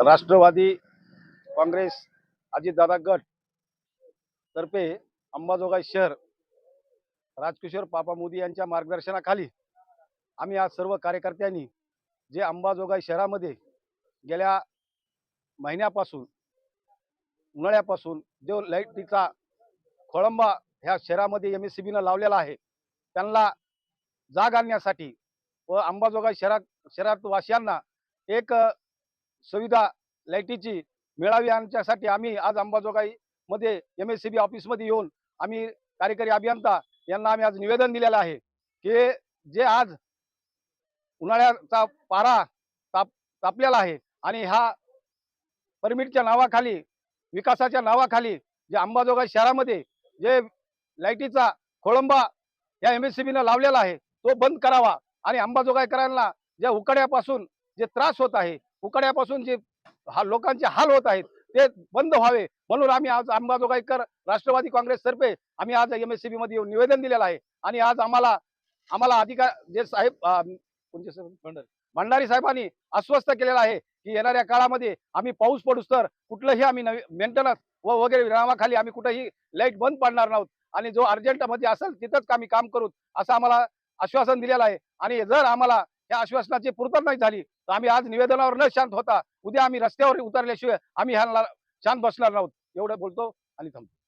राष्ट्रवादी काँग्रेस अजितदादा गट तर्फे अंबाजोगाई शहर राजकिशोर पापा मोदी यांच्या मार्गदर्शनाखाली आम्ही आज सर्व कार्यकर्त्यांनी जे अंबाजोगाई शहरामध्ये गेल्या महिन्यापासून उन्हाळ्यापासून जो लाईटीचा खोळंबा ह्या शहरामध्ये एम एस सी बीनं लावलेला आहे त्यांना जाग आणण्यासाठी व अंबाजोगाई शहरात शहरात वासियांना एक सुविधा लाईटीची मिळावी यांच्यासाठी आम्ही आज अंबाजोगाई मध्ये एम एस सी बी ऑफिसमध्ये येऊन आम्ही कार्यकारी अभियंता यांना आम्ही आज निवेदन दिलेलं आहे की जे आज उन्हाळ्याचा पारा ताप तापलेला आहे आणि ह्या परमिटच्या नावाखाली विकासाच्या नावाखाली जे अंबाजोगाई शहरामध्ये जे लाईटीचा खोळंबा या एम एस सी बीनं लावलेला आहे तो बंद करावा आणि अंबाजोगाईकरांना ज्या उकड्यापासून जे त्रास होत आहे उकाड्यापासून जे हा लोकांचे हाल होत आहेत ते बंद व्हावे. म्हणून आम्ही आज अंबाजोगाईकर राष्ट्रवादी काँग्रेस तर्फे आम्ही आज एम एस सी मध्ये येऊन निवेदन दिलेलं आहे. आणि आज आम्हाला आम्हाला अधिकार जे साहेब कोणते साहेब? भंडारी. साहेबांनी आश्वस्त केलेलं आहे की येणाऱ्या काळामध्ये आम्ही पाऊस पडूस तर कुठलंही आम्ही मेंटेनन्स व वगैरे नावाखाली आम्ही कुठेही लाइट बंद पाडणार नाहोत. आणि जो अर्जंटमध्ये असेल तिथंच आम्ही काम करू. असं आम्हाला आश्वासन दिलेलं आहे. आणि जर आम्हाला या आश्वासनाची पूर्तता नाही झाली तर आम्ही आज निवेदनावर न शांत होता उद्या आम्ही रस्त्यावर उतरल्याशिवाय आम्ही ह्यांना शांत बसणार नाहोत. एवढं बोलतो आणि थांबतो.